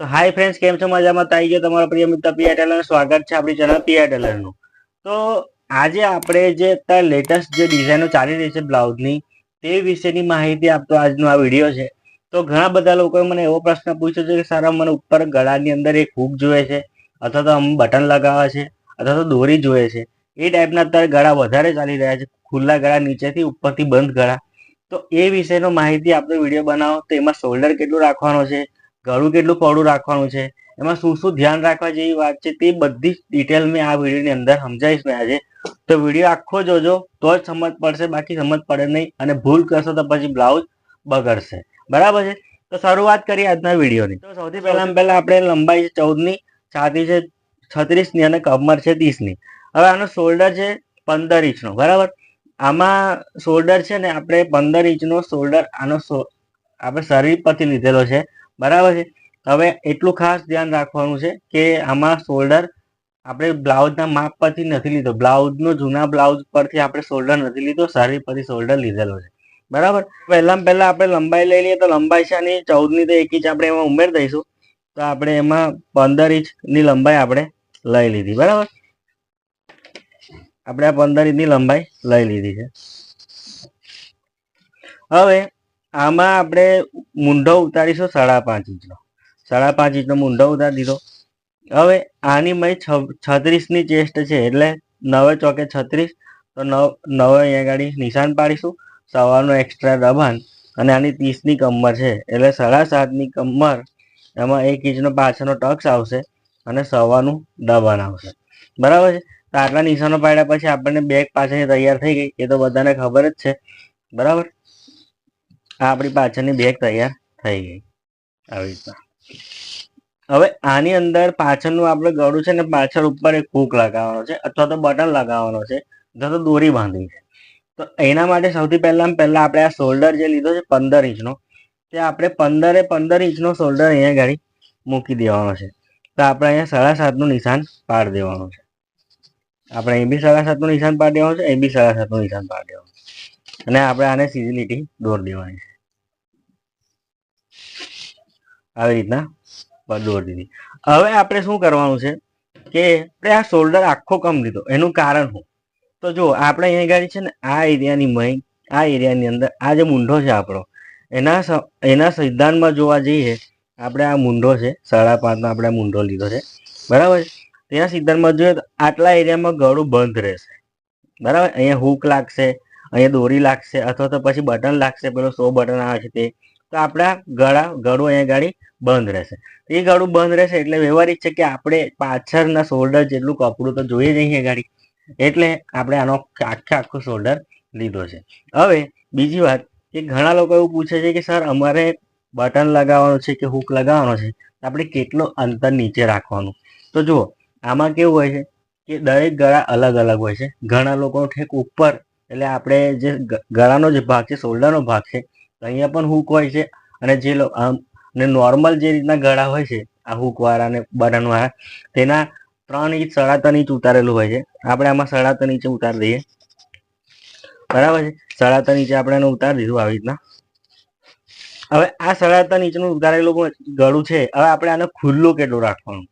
તો hi friends કેમ છો મજામાં? તો આવી ગયો તમારો પ્રિય મિત્ર પીઆર ટેલર સ્વાગત છે આપણી ચેનલ પીઆર ટેલરનું તો આજે આપણે જે અત્યારે લેટેસ્ટ જે ડિઝાઇનો ચાલી રહી છે બ્લાઉઝની તે વિશેની માહિતી આપતો આજનો આ વીડિયો છે. તો ઘણા બધા લોકોએ મને એવો પ્રશ્ન પૂછ્યો છે કે સારા, મને ઉપર ગળાની અંદર એક હૂક જોઈએ છે? અથવા તો આમ બટન લગાવે છે? અથવા તો દોરી જોઈએ છે? એ ટાઈપના અત્યારે ગળા વધારે ચાલી રહ્યા છે. ખુલ્લા ગળા, નીચેથી ઉપરથી બંધ ગળા. તો એ વિશેનો માહિતી આપણો વીડિયો બનાવો. તો એમાં શોલ્ડર કેટલું રાખવાનો છે? ગળું કેટલું પહોળું રાખવાનું છે. એમાં શું શું ધ્યાન રાખવા જેવી વાત છે તે બધી જ ડિટેલ મેં આ વિડીયોની અંદર સમજાવીશ મેં આજે. તો વીડિયો આખો જોજો, તો જ સમજ પડશે, બાકી સમજ પડે નહીં અને ભૂલ કરશો તો પછી બ્લાઉઝ બગડશે. બરાબર છે? તો શરૂઆત કરીએ આજના વિડીયોની તો સૌથી પહેલા પહેલા આપણે લંબાઈ છે ચૌદની છાતી છે છત્રીસની અને કમર છે ત્રીસની હવે આનો શોલ્ડર છે પંદર ઇંચનો, બરાબર? આમાં શોલ્ડર છે ને આપણે પંદર ઇંચનો શોલ્ડર આનો આપણે શરીર પરથી લીધેલો છે. બરાબર છે? હવે એટલું ખાસ ધ્યાન રાખવાનું છે કે આમાં શોલ્ડર આપણે બ્લાઉઝના માપ પરથી નથી લીધો. બ્લાઉઝનો જૂના બ્લાઉઝ પરથી આપણે શોલ્ડર નથી લીધો શરીર પરથી શોલ્ડર લીધેલો છે. બરાબર? પહેલાં પહેલા આપણે લંબાઈ લઈ લઈએ તો લંબાઈ છે આની ચૌદની તો એક ઇંચ આપણે એમાં ઉમેર દઈશું. તો આપણે એમાં પંદર ઇંચની લંબાઈ આપણે લઈ લીધી. બરાબર? આપણે આ પંદર ઇંચની લંબાઈ લઈ લીધી છે. હવે આમાં આપણે મૂંઢો ઉતારીશું સાડા પાંચ ઇંચનો. સાડા પાંચ ઇંચનો મૂંઢો ઉતારી દીધો. હવે આની મય છત્રીસની ચેસ્ટ છે એટલે નવે ચોકે છત્રીસ, તો નવ, નવે અહીંયા ગાડી નિશાન પાડીશું. સવારનો એક્સ્ટ્રા દબાણ અને આની ત્રીસની કમર છે. એટલે સાડા સાતની કમર, એમાં એક ઇંચનો પાછળનો ટક્સ આવશે અને સવાનું દબાણ આવશે. બરાબર છે? તો આટલા નિશાનો પાડ્યા પછી આપણને બેગ પાછળની તૈયાર થઈ ગઈ. એ તો બધાને ખબર જ છે. બરાબર? આપણી પાછળની બેગ તૈયાર થઈ ગઈ. આવી રીતના હવે આની અંદર પાછળનું આપણે ગળું છે ને પાછળ ઉપર એક હૂક લગાવવાનો છે અથવા તો બટન લગાવવાનો છે અથવા તો દોરી બાંધવી છે. તો એના માટે સૌથી પહેલા પહેલા આપણે આ શોલ્ડર જે લીધો છે પંદર ઇંચનો, તે આપણે પંદરે પંદર ઇંચનો શોલ્ડર અહીંયા ગાડી મૂકી દેવાનો છે. તો આપણે અહીંયા સાડા સાતનું નિશાન પાડી દેવાનું છે. આપણે એ બી સાડા સાતનું નિશાન પાડી દેવાનું છે, એ બી સાડા સાતનું નિશાન પાડી દેવાનું અને આપણે આને સીધી લીટી દોર દેવાની છે. આવી રીતના દોર દીધી. હવે આપણે શું કરવાનું છે કે આપણે આ શોલ્ડર આખો કમ લીધો એનું કારણ શું? તો જો આપણે અહીંયા ગાડી છે ને, આ એરિયાની મહી, આ એરિયાની અંદર, આ જે મૂંઢો છે આપણો, એના એના સિદ્ધાંતમાં જોવા જઈએ, આપણે આ મૂંઢો છે, સાડા પાંચનો આપણે મૂંઢો લીધો છે. બરાબર તેના સિદ્ધાંતમાં જોઈએ તો આટલા એરિયામાં ગળું બંધ રહેશે. બરાબર? અહીંયા હૂક લાગશે અહીંયા દોરી લાગશે અથવા તો પછી બટન લાગશે, પેલો સો બટન આવે છે તે, તો આપણા ગળા, ગળું અહીંયા ગાડી બંધ રહેશે. એ ગળું બંધ રહેશે એટલે વ્યવહારિક છે કે આપણે પાછળના શોલ્ડર જેટલું કપડું તો જોઈએ જ અહીંયા ગાડી. એટલે આપણે આનો આખે આખો શોલ્ડર લીધો છે. હવે બીજી વાત, કે ઘણા લોકો એવું પૂછે છે કે સર, અમારે બટન લગાવવાનું છે કે હૂક લગાવવાનો છે? આપણે કેટલો અંતર નીચે રાખવાનું? તો જુઓ, આમાં કેવું હોય છે કે દરેક ગળા અલગ અલગ હોય છે. ઘણા લોકો ઠેક ઉપર એટલે આપણે જે ગળાનો જે ભાગ છે, શોલ્ડરનો ભાગ છે અહીંયા પણ હૂક હોય છે. અને જે લો- આમ, ને નોર્મલ જે રીતના ગળા હોય છે, આ હૂકવાળા અને બટનવાળા તેના ત્રણ ઇંચ સાડા ત્રણ ઇંચ ઉતારેલું હોય છે. આપણે આમાં સાડા ત્રણ ઉતારી દઈએ. બરાબર છે? સાડા ત્રણ ઇંચે આપણે એને ઉતારી દીધું આવી રીતના. હવે આ સાડા ત્રણ ઇંચનું ઉતારેલું ગળું છે. હવે આપણે આને ખુલ્લું કેટલું રાખવાનું?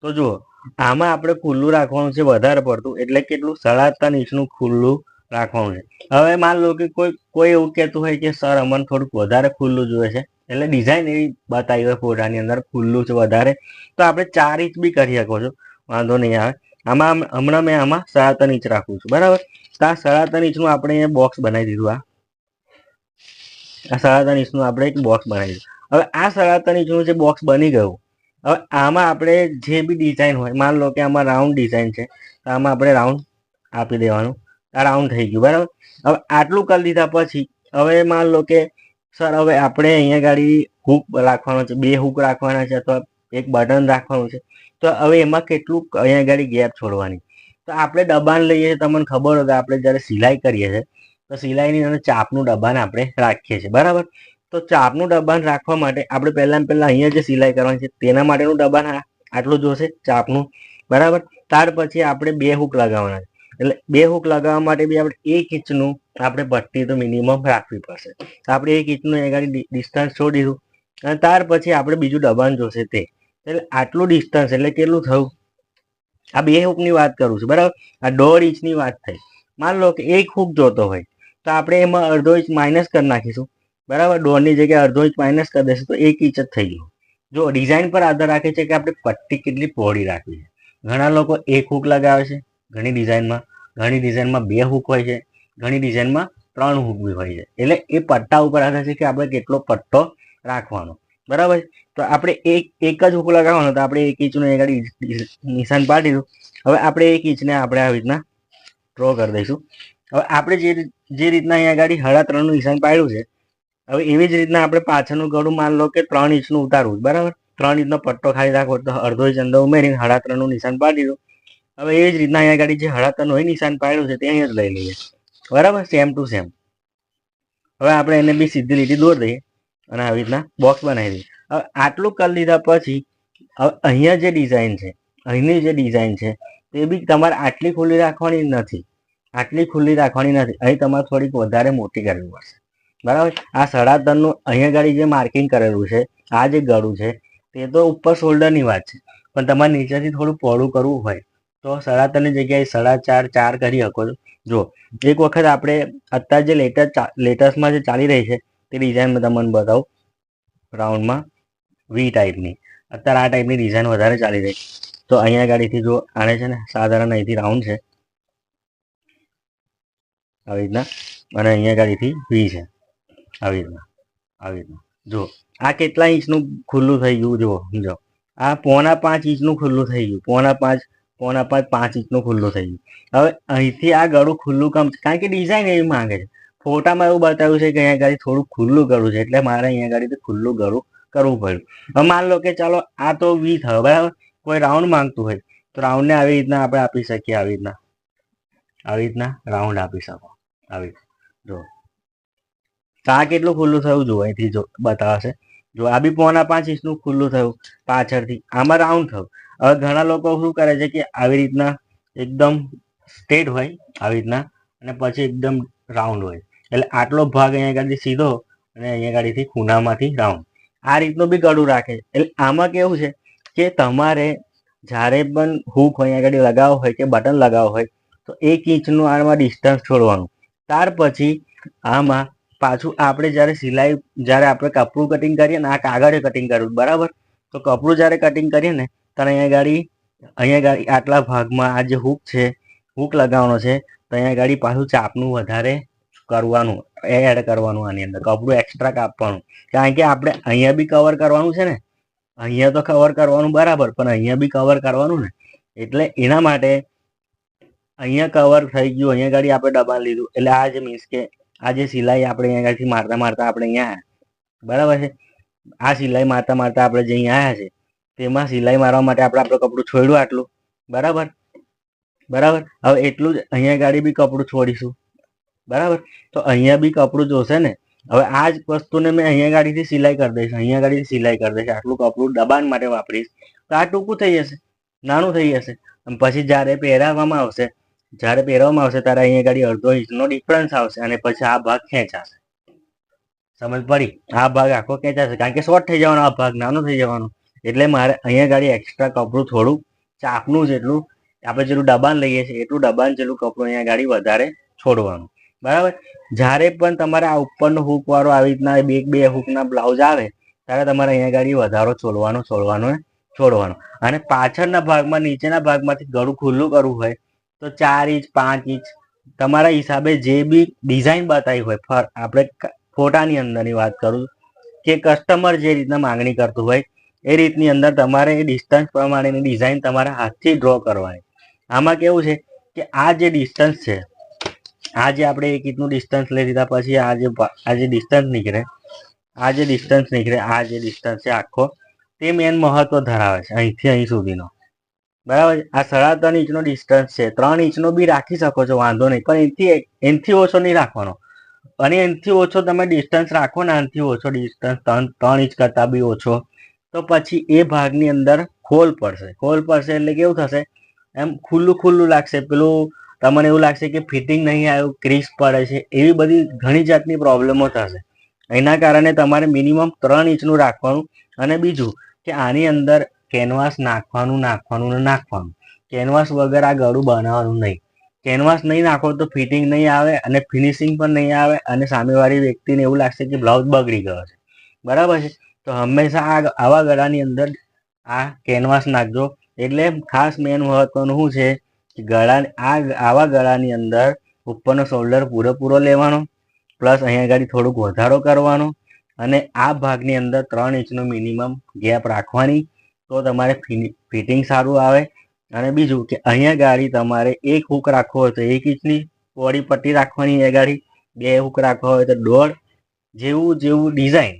તો જુઓ, આમાં આપણે ખુલ્લું રાખવાનું છે વધારે પડતું. એટલે કેટલું? સાડા ત્રણ ઇંચનું ખુલ્લું રાખવાનું છે. હવે માન લો કે કોઈ કોઈ એવું કહેતું હોય કે, સર, અમને થોડુંક વધારે ખુલ્લું જોઈએ છે. એટલે ડિઝાઇન એવી બતાવી હોય ફોટાની અંદર, ખુલ્લું છે વધારે. તો આપણે ચાર ઇંચ બી કરી શકો છો. વાંધો નહીં આવે. આમાં હમણાં મેં આમાં સાડા ત્રણ ઇંચ રાખું છું. બરાબર? તો આ સાડા ત્રણ ઇંચનું આપણે બોક્સ બનાવી દીધું આ આ ઇંચનું આપણે એક બોક્સ બનાવી દીધું. હવે આ સાડા ઇંચનું જે બોક્સ બની ગયું, હવે આમાં આપણે જે બી ડિઝાઇન હોય, માન લો કે આમાં રાઉન્ડ ડિઝાઇન છે, તો આમાં આપણે રાઉન્ડ આપી દેવાનું. રાઉન્ડ થઈ ગયું, બરાબર? હવે આટલું કરી દીધા પછી, હવે માન લો કે, સર, હવે આપણે અહીંયા ગાડી હૂક રાખવાનો છે, બે હૂક રાખવાના છે, અથવા એક બટન રાખવાનું છે. તો હવે એમાં કેટલું અહીંયા ગાડી ગેપ છોડવાની. તો આપણે દબાણ લઈએ છીએ, તમને ખબર હોય કે આપણે જ્યારે સિલાઈ કરીએ છીએ, તો સિલાઈની અંદર ચાપનું દબાણ આપણે રાખીએ છીએ, બરાબર? તો ચાપનું દબાણ રાખવા માટે આપણે પહેલાં પહેલાં અહીંયા જે સિલાઈ કરવાની છે, તેના માટેનું દબાણ આટલું જોશે ચાપનું, બરાબર? ત્યાર પછી આપણે બે હૂક લગાવવાના એટલે બે હૂક લગાવવા માટે બી આપણે એક ઇંચનું આપણે પટ્ટી તો મિનિમમ રાખવી પડશે. તો આપણે એક ઇંચનું એ ડિસ્ટન્સ છોડીશું અને ત્યાર પછી આપણે બીજું દબાણ જોશે તે. એટલે આટલું ડિસ્ટન્સ એટલે કેટલું થયું? આ બે હૂકની વાત કરું છું, બરાબર? આ દોઢ ઇંચની વાત થઈ. માન લો કે એક હૂક જોતો હોય, તો આપણે એમાં અડધો ઇંચ માઇનસ કરી નાખીશું. બરાબર? દોઢની જગ્યાએ અડધો ઇંચ માઇનસ કરી દેશું તો એક ઇંચ જ થઈ ગયું. જો ડિઝાઇન પર આધાર રાખે છે કે આપણે પટ્ટી કેટલી પહોળી રાખવી છે. ઘણા લોકો એક હૂક લગાવે છે. ઘણી ડિઝાઇનમાં ઘણી ડિઝાઇનમાં બે હૂક હોય છે, ઘણી ડિઝાઇનમાં ત્રણ હૂક બી હોય છે. એટલે એ પટ્ટા ઉપર આધાર છે કે આપણે કેટલો પટ્ટો રાખવાનો. બરાબર? તો આપણે એક એક જ હૂક લગાવવાનો, તો આપણે એક ઇંચનું એક નિશાન પાડી દઉં હવે આપણે એક ઇંચને આપણે આવી રીતના ડ્રો કરી દઈશું. હવે આપણે જે જે રીતના અહીંયા આગળ હળા ત્રણનું નિશાન પાડ્યું છે, હવે એવી જ રીતના આપણે પાછળનું ગળું માન લો કે ત્રણ ઇંચનું ઉતારવું બરાબર? ત્રણ ઇંચનો પટ્ટો ખાલી રાખવો તો અડધો ઇંચ અંદર ઉમેરીને હળા ત્રણનું નિશાન પાડી દો હવે એ જ રીતના અહીંયા ગાડી જે હળાતન હોય, નિશાન પાડ્યું છે, તે અહીંયા જ લઈ લઈએ. બરાબર? સેમ ટુ સેમ હવે આપણે એને બી સીધી લીટી દોર દઈએ અને આવી રીતના બોક્સ બનાવી દઈએ. હવે આટલું કરી લીધા પછી અહીંયા જે ડિઝાઇન છે, અહીંની જે ડિઝાઇન છે, તે બી તમારે આટલી ખુલ્લી રાખવાની નથી. આટલી ખુલ્લી રાખવાની નથી. અહીં તમારે થોડીક વધારે મોટી કરવી પડશે. બરાબર? આ સાડા ત્રણનું અહીંયા ગાડી જે માર્કિંગ કરેલું છે, આ જે ગળું છે, તે તો ઉપર શોલ્ડરની વાત છે. પણ તમારે નીચેથી થોડું પહોળું કરવું હોય તો સાડા ત્રણની જગ્યાએ સાડા ચાર ચાર કરી શકો છો. જો એક વખત આપણે અત્યારે જે લેટેસ્ટ લેટેસ્ટમાં જે ચાલી રહી છે, તે ડિઝાઇન મેં તમને બતાવું. રાઉન્ડમાં વી ટાઈપની અત્યારે આ ટાઈપની ડિઝાઇન વધારે ચાલી રહી તો અહીંયા ગાડીથી જો આને છે ને સાધારણ અહીંથી રાઉન્ડ છે. આવી રીતના. અને અહીંયા ગાડીથી વી છે. આવી રીતના. આવી રીતના. જો આ કેટલા ઇંચનું ખુલ્લું થઈ ગયું? જુઓ, સમજો. આ પોણા પાંચ ઇંચનું ખુલ્લું થઈ ગયું. પોણા પાંચ પોણા પાંચ પાંચ ઇંચનું ખુલ્લું થઈ ગયું. હવે અહીંથી આ ગળું ખુલ્લું કમ, કારણ કે ડિઝાઇન એવી માંગે છે. ફોટામાં એવું બતાવ્યું છે કે અહીંયા ગાડી થોડું ખુલ્લું ગળું છે, એટલે મારે અહીંયા ગાડીથી ખુલ્લું ગળું કરવું પડ્યું. હવે માન લો કે ચાલો, આ તો વી થયો બરાબર? કોઈ રાઉન્ડ માંગતું હોય, તો રાઉન્ડને આવી રીતના આપણે આપી શકીએ, આવી રીતના. આવી રીતના રાઉન્ડ આપી શકો. આવી જો. આ કેટલું ખુલ્લું થયું? જો, અહીંથી જો બતાવશે. જો, આ બી પોણા પાંચ ઇંચનું ખુલ્લું થયું પાછળથી. આમાં રાઉન્ડ થયું. હવે ઘણા લોકો શું કરે છે કે આવી રીતના એકદમ સ્ટ્રેટ હોય આવી રીતના અને પછી એકદમ રાઉન્ડ હોય. એટલે આટલો ભાગ અહીંયા ગાડી સીધો અને અહીંયા ગાડીથી ખૂણામાંથી રાઉન્ડ. આ રીતનું બી ગળું રાખે એટલે આમાં કેવું છે કે તમારે જ્યારે પણ હૂક અહીંયા આગળ લગાવો હોય કે બટન લગાવો હોય, તો એક ઇંચનું આમાં ડિસ્ટન્સ છોડવાનું. ત્યાર પછી આમાં પાછું આપણે જ્યારે સિલાઈ, જ્યારે આપણે કપડું કટિંગ કરીએ ને આ કાગળે કટિંગ કરવું, બરાબર? તો કપડું જ્યારે કટિંગ કરીએ ને ત્યારે અહીંયા ગાડી અહીંયા ગાડી, આટલા ભાગમાં આ જે હૂક છે હૂક લગાવવાનો છે, તો અહીંયા ગાડી પાછું ચાપનું વધારે કરવાનું એડ કરવાનું આની અંદર કપડું એક્સ્ટ્રા કાપવાનું. કારણ કે આપણે અહીંયા બી કવર કરવાનું છે ને, અહીંયા તો કવર કરવાનું બરાબર, પણ અહીંયા બી કવર કરવાનું ને. એટલે એના માટે અહીંયા કવર થઈ ગયું, અહીંયા ગાડી આપણે દબાણ લીધું. એટલે આ જે મીન્સ કે આ જે સિલાઈ આપણે અહીંયા ગાડી મારતા મારતા આપણે અહીંયા બરાબર છે? આ સિલાઈ મારતા મારતા આપણે જે અહીંયા આવ્યા છે તેમાં સિલાઈ મારવા માટે આપણે આપણું કપડું છોડ્યું આટલું. બરાબર? બરાબર? હવે એટલું જ અહીંયા ગાડી બી કપડું છોડીશું. બરાબર? તો અહીંયા બી કપડું જોશે ને? હવે આ જ વસ્તુને મેં અહીંયા ગાડીથી સિલાઈ કરી દઈશ, અહીંયા ગાડીથી સિલાઈ કરી દઈશ, આટલું કપડું દબાણ માટે વાપરીશ. તો આ ટૂંકું થઈ જશે, નાનું થઈ જશે. પછી જ્યારે પહેરાવવામાં આવશે, જ્યારે પહેરવામાં આવશે ત્યારે અહીંયા ગાડી અડધો ઇંચનો ડિફરન્સ આવશે અને પછી આ ભાગ ખેંચાશે. સમજ પડી? આ ભાગ આખો ખેંચાશે, કારણ કે શોર્ટ થઈ જવાનો આ ભાગ, નાનો થઈ જવાનો. એટલે મારે અહીંયા ગાડી એક્સ્ટ્રા કપડું થોડું ચાકનું જેટલું આપણે જેટલું દબાણ લઈએ છીએ, એટલું દબાણ જેટલું કપડું અહીંયા ગાડી વધારે છોડવાનું. બરાબર? જ્યારે પણ તમારે આ ઉપરનો હુક વાળો આવી રીતના બે બે હુકના બ્લાઉઝ આવે, ત્યારે તમારે અહીંયા ગાડી વધારો છોડવાનો છોડવાનો છોડવાનો. અને પાછળના ભાગમાં, નીચેના ભાગમાંથી ગળું ખુલ્લું કરવું હોય, તો ચાર ઇંચ, પાંચ ઇંચ, તમારા હિસાબે જે બી ડિઝાઇન બતાવી હોય આપણે ફોટાની અંદરની વાત કરું, કે કસ્ટમર જે રીતના માંગણી કરતું હોય એ રીતની અંદર તમારે એ ડિસ્ટન્સ પ્રમાણેની ડિઝાઇન તમારા હાથથી ડ્રો કરવાની. આમાં કેવું છે કે આ જે ડિસ્ટન્સ છે, આ જે આપણે એક ઇંચનું ડિસ્ટન્સ લઈ લીધા પછી આ જે આ જે ડિસ્ટન્સ નીકળે, આ જે ડિસ્ટન્સ નીકળે, આ જે ડિસ્ટન્સ છે આખો, તે મેન મહત્વ ધરાવે છે અહીંથી અહીં સુધીનો. બરાબર આ સાડા ત્રણ ઇંચનો ડિસ્ટન્સ છે. ત્રણ ઇંચનો બી રાખી શકો છો, વાંધો નહીં. પણ એનથી એનથી ઓછો નહીં રાખવાનો. અને એનથી ઓછો તમે ડિસ્ટન્સ રાખો ને, આનથી ઓછો ડિસ્ટન્સ ત્રણ ત્રણ ઇંચ કરતાં બી ઓછો. તો પછી એ ભાગની અંદર ખોલ પડશે. ખોલ પડશે એટલે કેવું થશે? એમ ખુલ્લું ખુલ્લું લાગશે. પેલું તમને એવું લાગશે કે ફિટિંગ નહીં આવ્યું ક્રિસ પડે છે, એવી બધી ઘણી જાતની પ્રોબ્લેમો થશે. એના કારણે તમારે મિનિમમ ત્રણ ઇંચનું રાખવાનું અને બીજું કે આની અંદર કેનવાસ નાખવાનું નાખવાનું ને નાખવાનું. કેનવાસ વગર આ ગળું બનાવવાનું નહીં. કેનવાસ નહીં નાખો તો ફિટિંગ નહીં આવે અને ફિનિશિંગ પણ નહીં આવે અને સામેવાળી વ્યક્તિને એવું લાગશે કે બ્લાઉઝ બગડી ગયો છે. બરાબર છે? તો હંમેશા આ આવા ગળાની અંદર આ કેનવાસ નાખજો. એટલે ખાસ મેન મહત્વનું શું છે કે ગળા, આ આવા ગળાની અંદર ઉપરનો શોલ્ડર પૂરેપૂરો લેવાનો પ્લસ અહીંયા આગળ થોડુંક વધારો કરવાનો અને આ ભાગની અંદર ત્રણ ઇંચનો મિનિમમ ગેપ રાખવાની. તો તમારે ફિટિંગ સારું આવે. અને બીજું કે અહીંયા ગાડી તમારે એક હૂક રાખવો હોય તો એક ઇંચની પોળી પટ્ટી રાખવાની. અહીંયા ગાડી બે હૂક રાખવા હોય તો દોઢ, જેવું જેવું ડિઝાઇન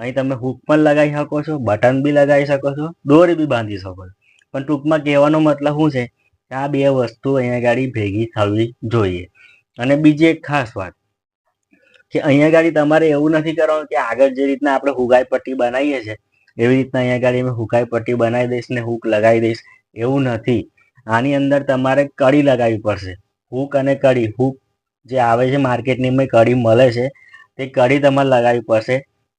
અહીં તમે હૂક પણ લગાવી શકો છો બટન બી લગાવી શકો છો દોરી બી બાંધી શકો છો. પણ ટૂંકમાં કહેવાનો મતલબ શું છે કે આ બે વસ્તુ અહીંયા ગાડી ભેગી થવી જોઈએ. અને બીજી એક ખાસ વાત કે અહીંયા ગાડી તમારે એવું નથી કરવાનું કે આગળ જે રીતના આપણે હુગાઈ પટ્ટી બનાવીએ છીએ, એવી રીતના અહીંયા ગાડી મેં હુકાઈ પટ્ટી બનાવી દઈશ ને હૂક લગાવી દઈશ, એવું નથી. આની અંદર તમારે કડી લગાવવી પડશે. હૂક અને કડી હૂક જે આવે છે માર્કેટની કડી મળે છે, તે કડી તમારે લગાવવી પડશે.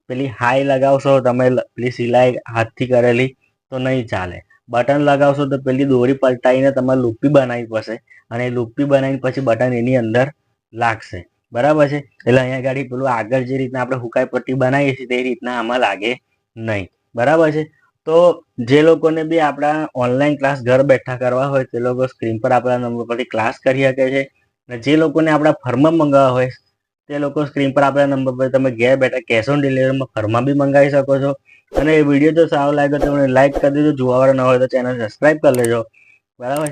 પેલી હાઈ લગાવશો, તમે પેલી સિલાઈ હાથથી કરેલી, તો નહીં ચાલે. બટન લગાવશો તો પેલી દોરી પલટાઈને તમારે લૂપી બનાવવી પડશે અને લૂપી બનાવીને પછી બટન એની અંદર લાગશે. બરાબર છે? એટલે અહીંયા ગાડી પેલું આગળ જે રીતના આપણે હુકાઈ પટ્ટી બનાવીએ છીએ તે રીતના આમાં લાગે નહીં. બરાબર છે? તો જે લોકોને બી આપણા ઓનલાઈન ક્લાસ ઘર બેઠા કરવા હોય તે લોકો સ્ક્રીન પર આપણા નંબર પરથી ક્લાસ કરી શકે છે. અને જે લોકોને આપણા ફર્મ મંગાવવા હોય તે લોકો સ્ક્રીન પર આપણા નંબર પર તમે ઘેર બેઠા કેશ ઓન ડિલિવરીમાં ફરમાં બી મંગાવી શકો છો. અને એ વીડિયો જો સારો લાગ્યો તો મને લાઈક કરી દેજો. જોવાવાળા ન હોય તો ચેનલ સબસ્ક્રાઈબ કરી લેજો. બરાબર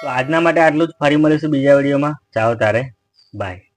તો આજના માટે આટલું જ. ફરી મળીશું બીજા વિડીયોમાં ચાલો તારે. બાય